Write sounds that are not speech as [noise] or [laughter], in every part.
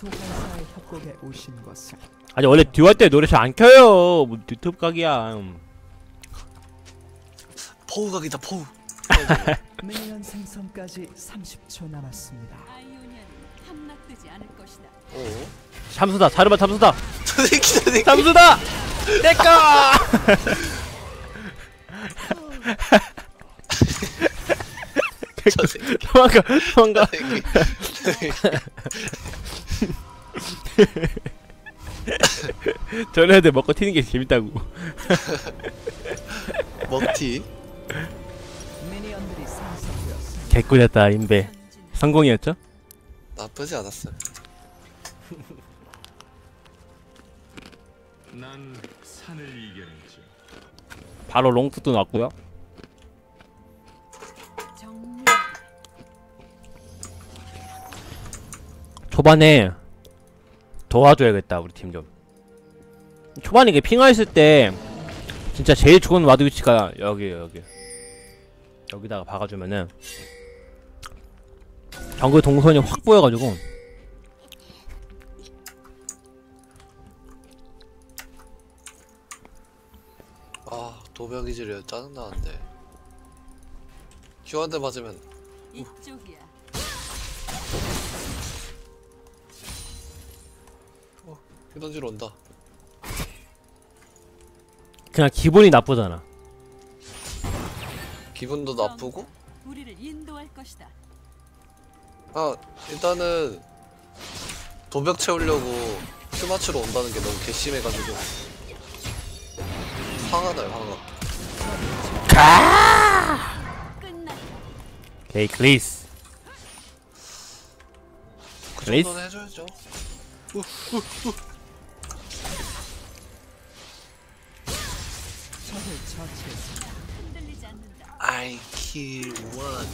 소환사의 협곡에 오신 것을. 아니 원래 듀오 때 노래 잘 안 켜요. 뭐 유튜브 각이야. 음. 포우 각이다 포우. 미니언 생성까지 30초 남았습니다. 참수다 자르바 참수다. 저 새끼 저 새끼 참수다! 내꺼! 저 새끼. 도망가 도망가 저 [laughs] 저런 애들 먹고 튀는 게 재밌다고 [laughs] 먹튀. 개꿀이었다 인베. 성공이었죠? 나쁘지 않았어요 난 산을 이겨냈죠. 바로 롱푸도 나왔고요 초반에 도와줘야겠다 우리 팀 좀. 초반에 이게 핑하였을 때 진짜 제일 좋은 와드 위치가 여기에요 여기. 여기다가 박아주면은 정글 동선이 확 보여가지고. 아 도벽이질이야 짜증나는데. 큐한대 맞으면 이쪽이야. 휴던질 온다. 그냥 기분이 나쁘잖아. 기분도 나쁘고? 우리를 인도할 것이다. 아 일단은 도벽 채우려고 큐 맞추러 온다는 게 너무 괘씸해가지고. 화가 나요 화가! 끝났다. 오케이 클리스. 그 레이스? 정도는 해줘야죠. 적을 kill one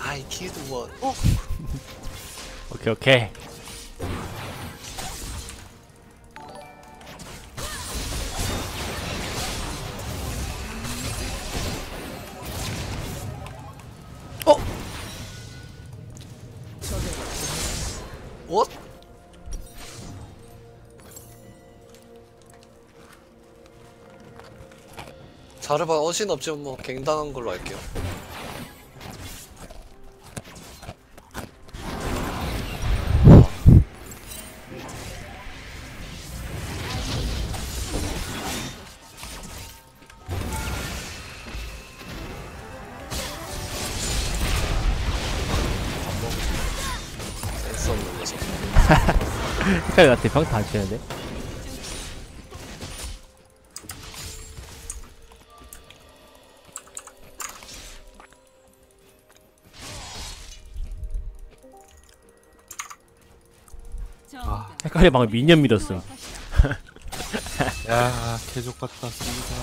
I killed one 어? 오케이 오케이 What? 자르반 어신 없지만 뭐 갱당한 걸로 할게요 헷갈려 같아 평타 안 치는데 정감. 헷갈려 방금 미니언 믿었음 야, 개족 같다, 씁니다.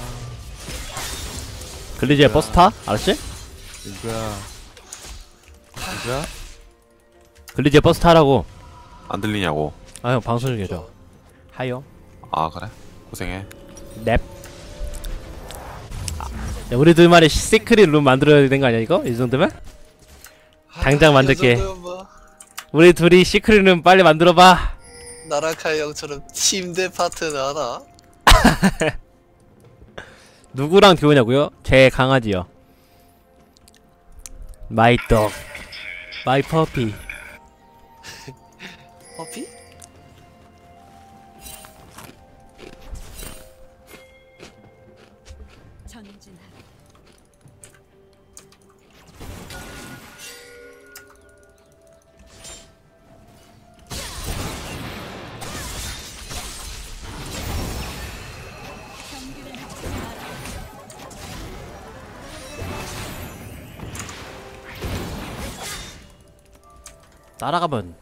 글리지의 버스 타? 알았지? 이거야. 이거야? 글리지의 버스 타라고 안 들리냐고. 아형 방송 중이죠 하요 아, 그래? 고생해. 넵 아, 야, 우리 둘만의 시크릿 룸 만들어야 되는 거 아니야 이거? 이 정도면? 당장 만들게. 뭐 우리 둘이 시크릿 룸 빨리 만들어봐 나라카이 형처럼 침대 파트너 하나? [laughs] 누구랑 듀오냐고요? 제 강아지요 마이 덕 마이 퍼피 [laughs] 커피? 따라가면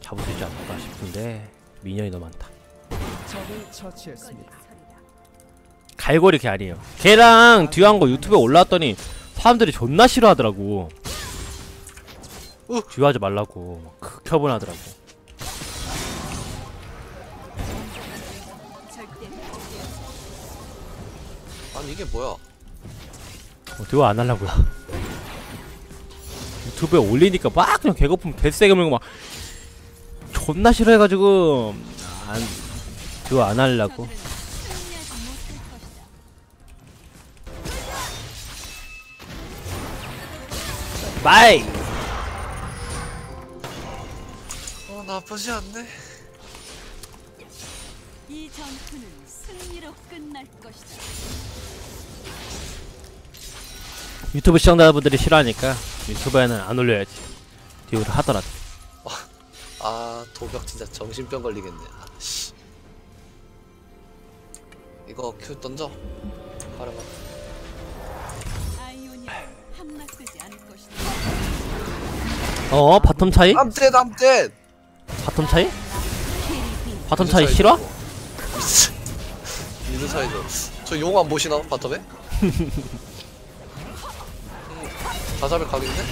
잡을 수 있지 않을까 싶은데 미니언이 너무 많다 적을 처치했습니다. 서리라. 갈고리 걔 아니에요 걔랑 듀오한 거 유튜브에 올라왔더니 사람들이 존나 싫어하더라고 어. 듀오하지 말라고 막 극혐을 하더라고 절대 아니 이게 뭐야? 어, 듀오 안 하려고요 유튜브에 올리니까 막 그냥 개거품 개세게 물고 막 존나 싫어해가지고 안 그거 안 하려고 저들은 승리하지 못할 것이다. 마이 어 나쁘지 않네. 이 전투는 승리로 끝날 것이다. 유튜브 시청자분들이 싫어하니까 유튜브에는 안 올려야지 뒤로 하더라도 아 도벽 진짜 정신병 걸리겠네. 아, 씨. 이거 큐 던져. 것이다. 어 바텀 차이? 암짓 암짓. 바텀 차이? 바텀 차이 싫어? 미드 사이드. 저용 안 보시나 바텀에? [laughs] 음, 다잡을 각인데?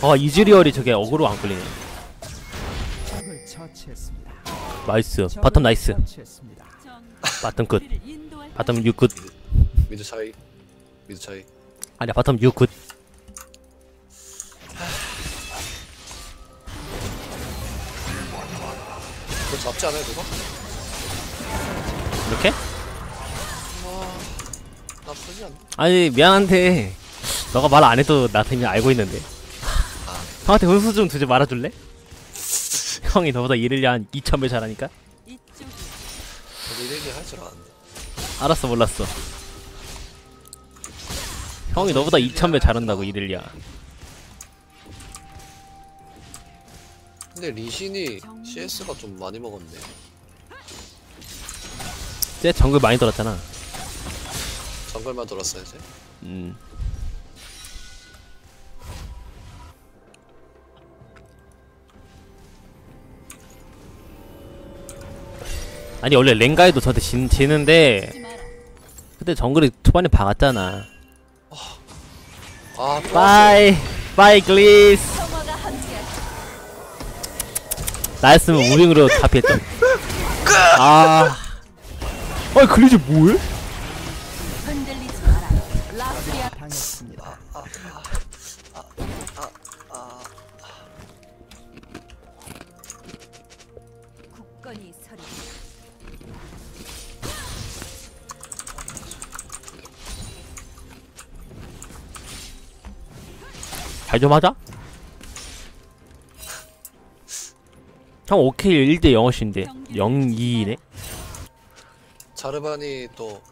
어 이즈리얼이 저게 어그로 안 끌리네. 나이스 바텀 나이스 바텀 끝 바텀 유굿 미드 차이. 미드 차이. 아니야 바텀 유굿 그거 잡지 않아요 그거? 이렇게? 와 나쁘지 않네. 아니 미안한데 너가 말 안 해도 나 이미 알고 있는데 형한테 훈수 좀 두지 말아줄래? [laughs] 형이 너보다 일을 한 2,000배 잘하니까 이래기 할줄 아는데. 알았어 몰랐어 형이 너보다 2,000배 잘한다고 일을야 근데 리신이 CS가 좀 많이 먹었네. 쟤 정글 많이 돌았잖아 정글만 돌았어야지. 음 아니 원래 랭가에도 저한테 진, 지는데. 그때 정글이 초반에 박았잖아 아. 바이 바이 글리스. 나였으면 우링으로 다 피했죠 [laughs] 아 아니 글리즈 뭐해? 잘 좀 하자. 형 5킬 1대 0어신데. 0-2네. 자르반이 또.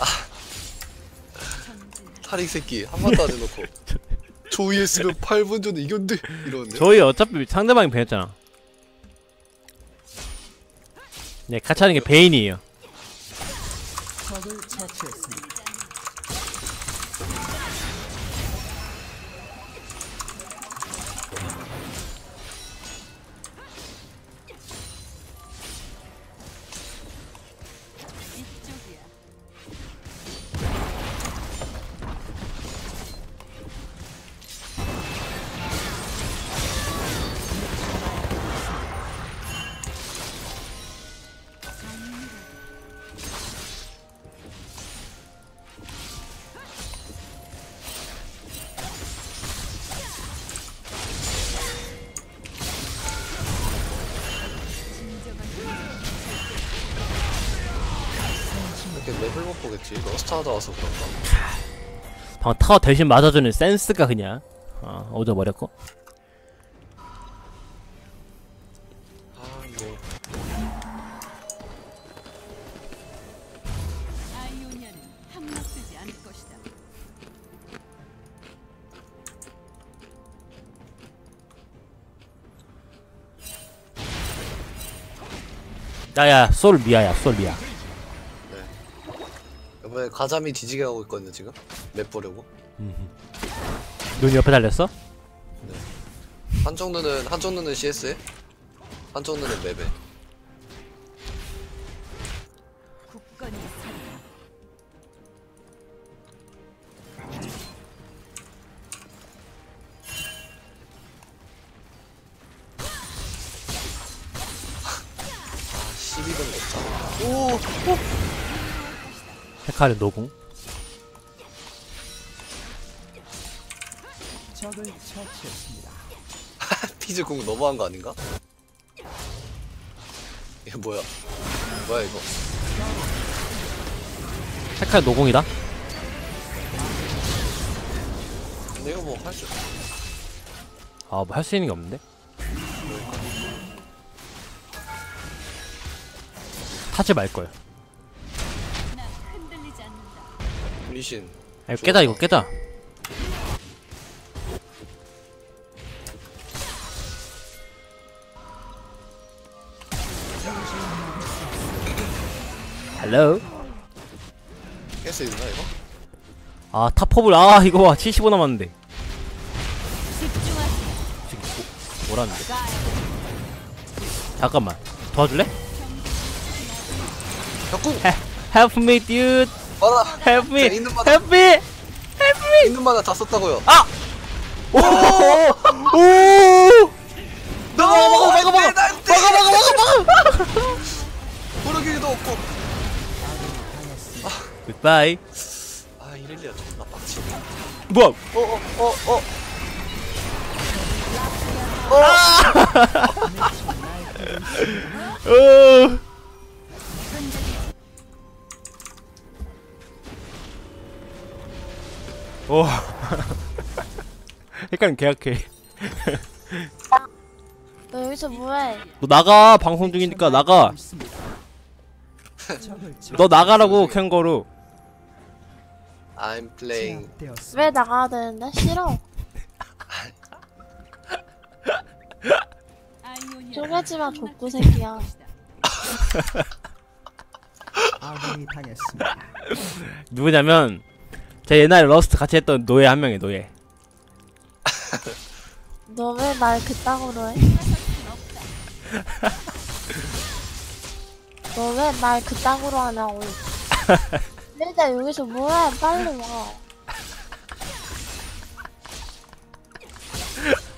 전진. 탈익 새끼 한 번도 안 해놓고. [laughs] 조이했으면 8분 전에 이겼는데? 이러는데? 저희 어차피 상대방이 베였잖아 네 같이 하는 게 베인이에요 적을 처치했습니다. 이렇게 맵을 못 보겠지 러스트 하다 와서 그런가? 방금 타워 대신 맞아주는 센스가 그냥 어, 아이오니아는 함락되지 않을 것이다. 야야 솔 미아야 솔 미아 가자미 뒤지게 하고 있거든요 지금 맵 보려고 눈이 옆에 달렸어? 한쪽 눈은 한쪽 눈은 CS에 한쪽 눈은 맵에 굳건히 서리. 아 12분 먹자 오! 헤카는 노궁. [laughs] 피즈 궁 너무한 거 아닌가? 얘 뭐야? 뭐야 이거? 헤카는 노궁이다. 근데 뭐할 수 아 뭐 할수 아, 뭐 있는 게 없는데? 그러니까. 타지 말걸 리신. 아 이거 깨다 이거 깨다 헬로 깰수 있나 이거? 아 탑퍼블 아 이거 봐75 남았는데 뭐, 뭐라는데 잠깐만 도와줄래? 벽궁. Help me dude 마나 help me. 자, 있는 있는 마나 다 썼다고요. 아! 오! 오! [laughs] 너 막아 막아 막아 막아 막아 막아 막아 부르기도 없고. 굿바이 아, 아 이럴리야 존나 빡치네. 뭐야? 어어어어. 어, 어, 어. 아! 어. [laughs] 오. [laughs] 헷갈림 계약해. 너 여기서 뭐해? 너 나가 방송 중이니까 나가. 너 나가라고 캥거루. I'm playing. 왜 나가야 되는데? 싫어. [laughs] 쪼개지마 족구 새끼야. [laughs] 누구냐면 제 옛날에 러스트 같이 했던 노예 한 명이 노예. [laughs] 너왜말 그따구로 해? [laughs] 너왜말 그따구로 하냐고. 일단 여기서 뭐해? 빨리 와.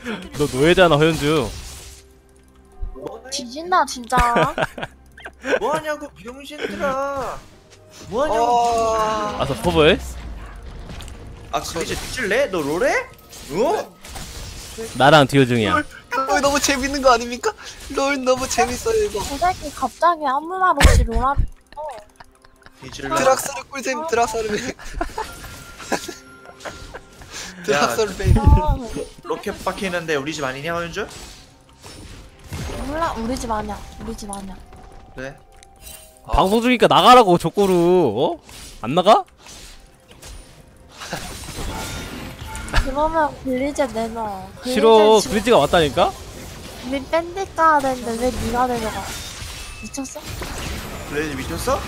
[laughs] 너 노예잖아 허현주. 뒤진다 진짜. 뭐하냐고 병신들아 뭐하냐고 어. 아서 퍼블. 아 이제 뒤질래? 너 롤해? 어? 나랑 듀오 중이야. 롤 너무 재밌는 거 아닙니까? 롤 너무 재밌어요 이거. 저 새끼 갑자기 아무 말 없이. 뒤질래? 드락사르 꿀잼 드락사르 베이. [laughs] 드락사르 베이. 로켓 박히는데 우리 집 아니냐 현주? 몰라 우리 집 아니야. 우리 집 아니야. 그래 방송 중이니까 나가라고 족구루. 어? 안 나가? [laughs] 그러면 글리제 내놔. 글리제 싫어. 지금 그리지가 왔다니까? 우리 밴드 가야 되는데 왜 네가 데려가? 미쳤어? 블레이즈 미쳤어?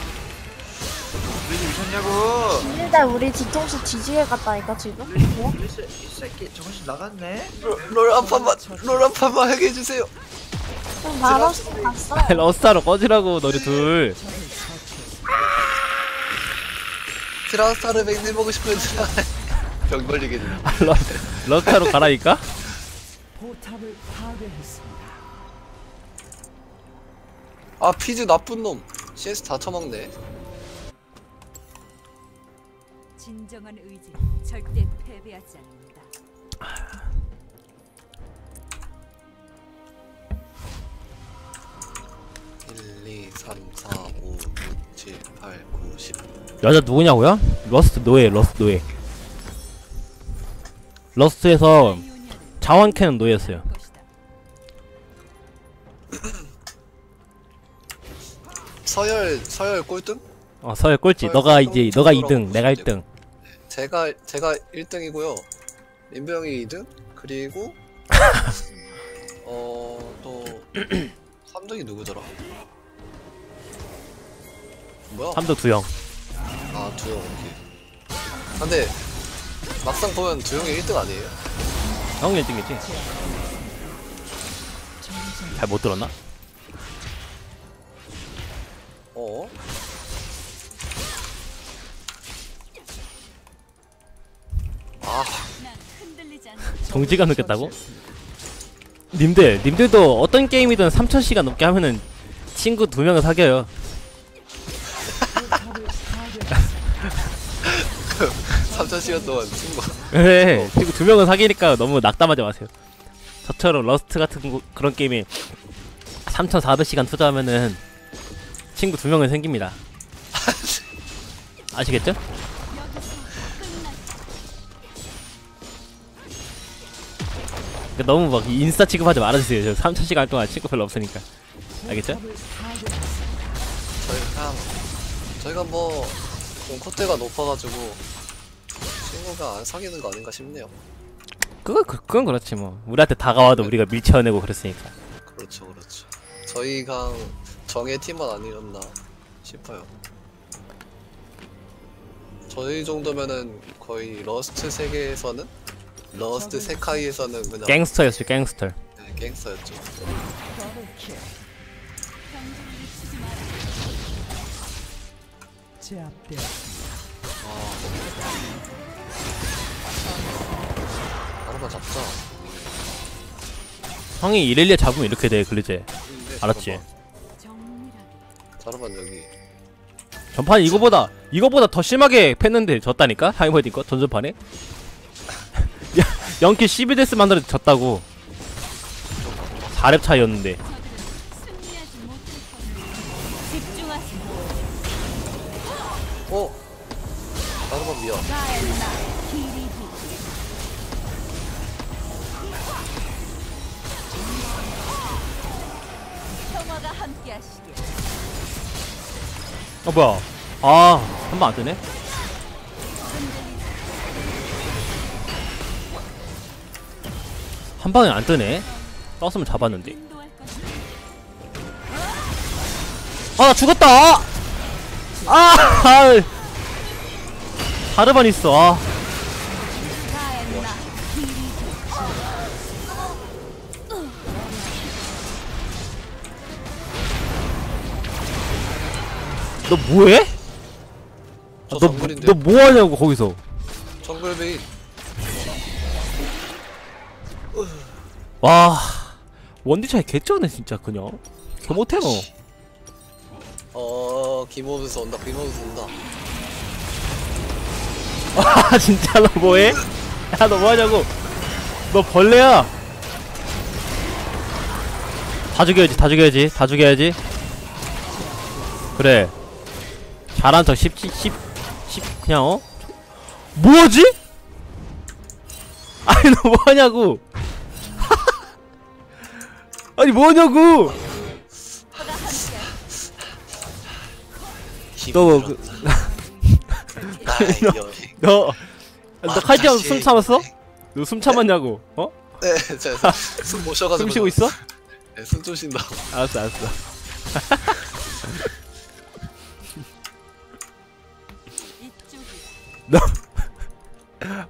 블레이즈 미쳤냐고 근데 우리 뒤통수 뒤지게 갔다니까 지금? 뭐? 블레이즈 이 새끼 정신 나갔네 롤한 판만 롤한 판만 하게 해주세요. 좀 말없이 갔어 러스타로 꺼지라고 너희 둘. 드락사르 베이 해보고 싶으면 드락. 병 걸리게 돼. 아, 러, 러스타로 가라니까? 포탑을 파괴했습니다. 아 피즈 나쁜 놈. CS 다 처먹네. 진정한 의지 절대 패배하지 않는다. 일, 이, 삼, 사, 오, 육, 칠, 팔, 구, 십. 여자 누구냐고요? 러스트 노예, 러스트 노예. 러스트에서 자원 캐는 노예였어요. 서열 서열 꼴등? 어, 서열 꼴찌. 서열 너가 이제 너가 정도로 2등, 내가 보시면 1등. 제가 제가 1등이고요. 민배 형이 2등 그리고 [laughs] 어또 3등이 누구더라? 뭐야? 3등 두영. 아 두영 오케이. 근데 막상 보면 두영이 1등 아니에요? 형 1등이지. 잘 못 들었나? 어? 아. 정지감 느꼈다고? 님들, 님들도 어떤 게임이든 3000시간 넘게 하면은 친구 두 명을 사귀어요. 시간 동안 친구 네, 그리고 두 명은 사귀니까 너무 낙담하지 마세요. 저처럼 러스트 같은 거- 그런 게임에 3,400시간 투자하면은 친구 두 명은 생깁니다. [laughs] 아시겠죠? 그러니까 너무 막 인스타 취급하지 말아주세요. 저 3,000시간 동안 친구 별로 없으니까. 알겠죠? 포탑을 파괴했습니다. 저희 그냥 저희가 뭐좀 콧대가 높아가지고 친구가 안 사귀는 거 아닌가 싶네요. 그거 그, 그건 그렇지 뭐. 우리한테 다가와도 우리가 밀쳐내고 그랬으니까. 그렇죠, 그렇죠. 저희가 정의 팀은 아니었나 싶어요. 저희 정도면은 거의 러스트 세계에서는 러스트 세카이에서는 그냥 갱스터였죠, 갱스터. 네, 갱스터였죠. 제압되었습니 다. 하루만 잡자. 형이 이렐리아 잡으면 이렇게 돼, 글리제. 네, 알았지? 정밀하게 자르반 여기. 전판 이거보다 이거보다 더 심하게 팼는데 졌다니까 타이머딩 거 전전판에 [laughs] 야, 0킬 12데스 만들어 졌다고 4렙 차이였는데 기리기 평화가 함께하시길. 어 뭐야? 아 한 번안 뜨네? 한 방에 안 뜨네? 떴으면 잡았는데. 아 나 죽었다! 아 다르반 있어 아 너 뭐해? 저 아, 너, 정글인데. 너 뭐하냐고 거기서 정글 베인. 와 원디 차이 개쩌네 진짜 그냥 개 못해 너 어, 김호면서 온다. 김호면서 온다. 아 진짜 너 뭐해? 야 너 뭐하냐고 너 벌레야 다 죽여야지 다 죽여야지 다 죽여야지 그래 잘한 척 10, 10, 10, 10 그냥 어? 뭐하지? [laughs] 아니 너 뭐하냐고 [laughs] 아니 뭐하냐고 너 그, [laughs] 나의 여행. 너, 너 다시 숨 참았어? 너 숨 참았냐고? 어? 네, 제가 숨못 쉬어가지고. 숨 쉬고 있어? 네, 숨 좀 쉰다고. 알았어, 알았어. 너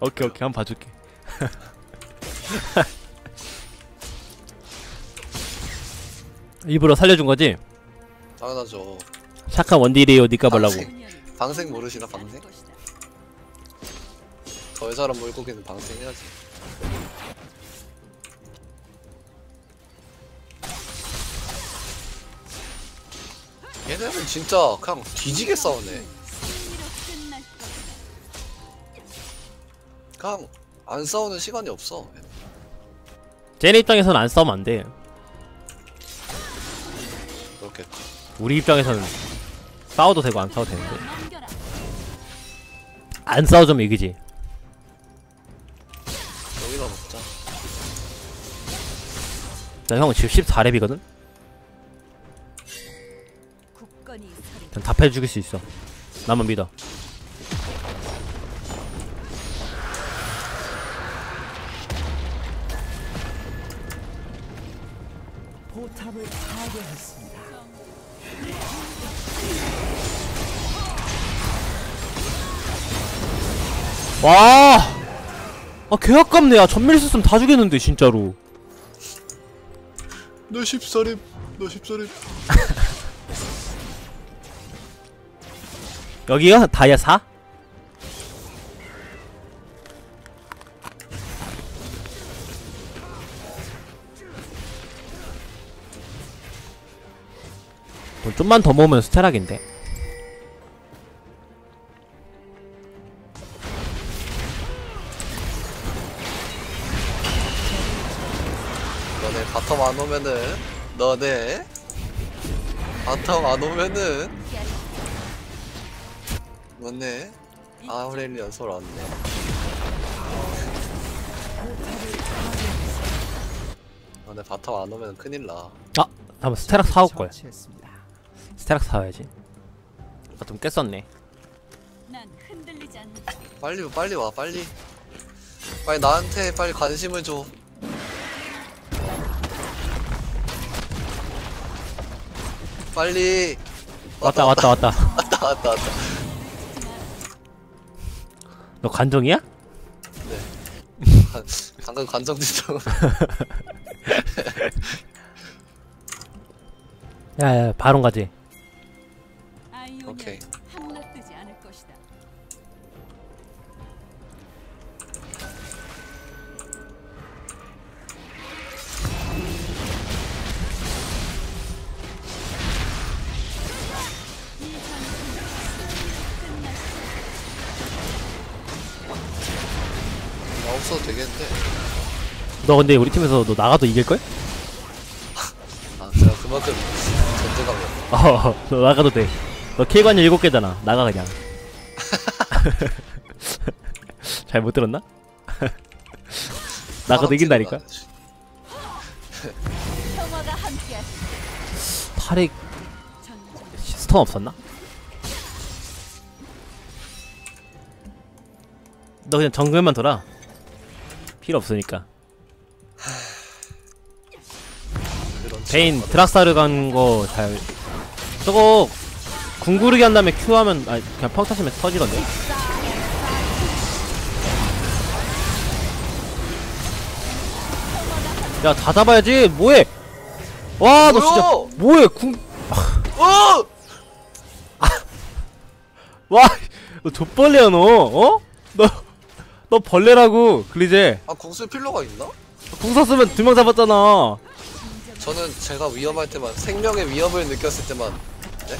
오케이 오케이 한번 봐줄게. [laughs] 일부러 살려준 거지? 당연하죠. 착한 원딜이에요 니까. 방생, 방생 모르시나, 방생? 더 여자란 물고기는 방생해야지. 얘네는 진짜 그냥 뒤지게 싸우네. 그냥 안 싸우는 시간이 없어. 쟤네 입장에서는 안 싸우면 안 돼. 그렇겠지. 우리 입장에서는 싸워도 되고 안 싸워도 되는데. 안 싸워주면 이기지. 나 형 지금 14렙이거든? 굳건히 서리. 그냥 답해 죽일 수 있어. 나만 믿어. 포탑을 파괴했습니다. 와! 아, 개 아깝네. 야, 전멸 있었으면 다 죽였는데, 진짜로. 너 14립, 너 14립. [laughs] 여기가 다이아 4? 돈 좀만 더 모으면 스테락인데 바텀 안 오면은 너네 바텀 안 오면은 너네 아우렐리언 솔 왔네 너네 바텀 안 오면 큰일 나 아 한번 스테락 사올 걸. 처치했습니다. 스테락 사와야지. 아, 좀 깼었네. 빨리 빨리 와 빨리 빨리 나한테 빨리 관심을 줘 빨리 왔다 왔다 왔다. [laughs] 왔다 왔다 왔다 너 관종이야? 관- 방금 관정지정 야야 바론 가지. 없어도 되겠는데 너 근데 우리 팀에서 너 나가도 이길 걸? 아 제가 그만큼 존재감이 없어 어, [laughs] 너 나가도 돼. 너 킬관이 일곱 개잖아. 나가 그냥. [laughs] 잘 못 들었나? [laughs] 나가도 이긴다니까. 전쟁. 스톤 없었나? 너 그냥 정글만 돌아. 필요 없으니까. 베인 드락사르 간 거 잘. 저거 궁구르기 한 다음에 Q 하면 아 그냥 펑 타시면 터지던데. 야 다 잡아야지 뭐해? 와 너 진짜 뭐야? 뭐해 궁 어! 와, 너 족벌레야 너, 어? 너, 너 벌레라고, 글리제. 아 궁술 필요가 있나? 궁 썼으면 두 명 잡았잖아. 저는 제가 위험할 때만 생명의 위협을 느꼈을 때만 네?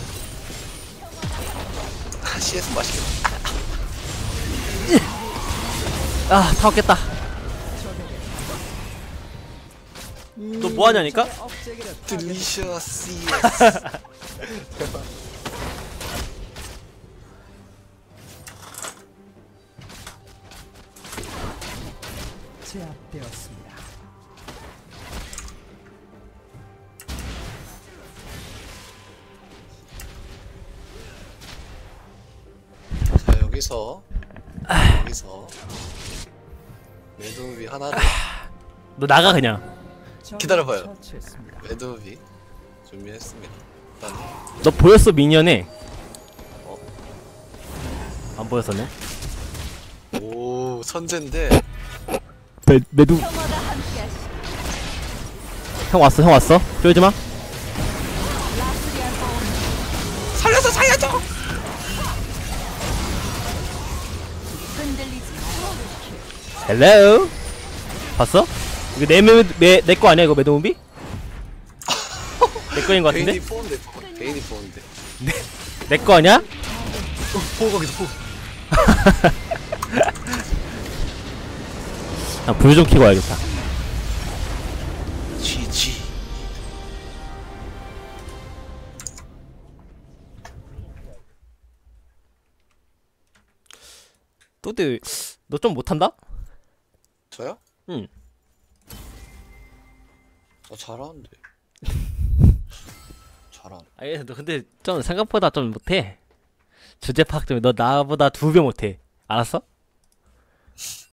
아, CS 맛있겠다 [laughs] 아, 다 왔겠다. 너 뭐하냐니까? 딜리셔스 [laughs] 제압되었습니다. 자 여기서 여기서 매드무비 하나를 너 나가, 그냥. 기다려봐요. 처치했습니다. 준비했습니다 일단 너 보였어, 미니언에? 어. 안 보였었네? 오 천재인데 매, 매두. 형 왔어, 형 왔어? 쫄지 마. 살려서 살려줘 흔들리지 마. 헬로. 봤어? 이거 내, 매, 내, 내거 아니야, 이거 매드무비? 내 거인 거 같은데? 베인이 포인데 베인이 포인데 내거 아니야? 포거기도 포 아, [laughs] 불좀 켜고 와야겠다. 또들, 너좀 못한다? 저요? 응. 나 잘하는데 [laughs] 잘하네 아니 너 근데 좀 생각보다 좀 못해 주제 파악 때문에 너 나보다 두 배 못해 알았어?